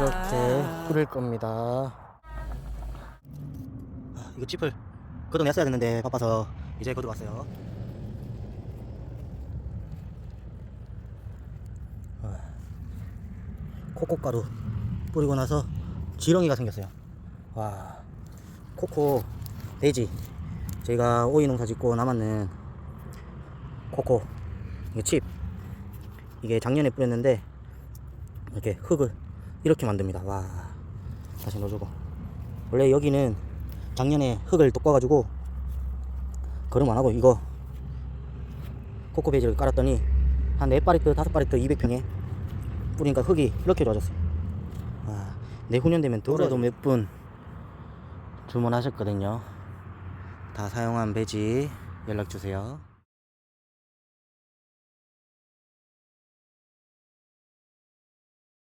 이렇게 뿌릴 겁니다. 아, 이거 짚을 걷어냈어야 됐는데 바빠서 이제 걷어왔어요. 아, 코코가루 뿌리고 나서 지렁이가 생겼어요. 와, 코코 돼지. 저희가 오이 농사 짓고 남았는 코코 이게 칩. 이게 작년에 뿌렸는데 이렇게 흙을 이렇게 만듭니다. 와, 다시 넣어주고. 원래 여기는 작년에 흙을 돋궈가지고 거름 안 하고 이거 코코 베이지를 깔았더니 한 4파리트, 5파리트 200평에 뿌리니까 흙이 이렇게 좋아졌어요. 와, 내후년 되면 돌아도 몇 분 주문하셨거든요. 다 사용한 배지 연락 주세요.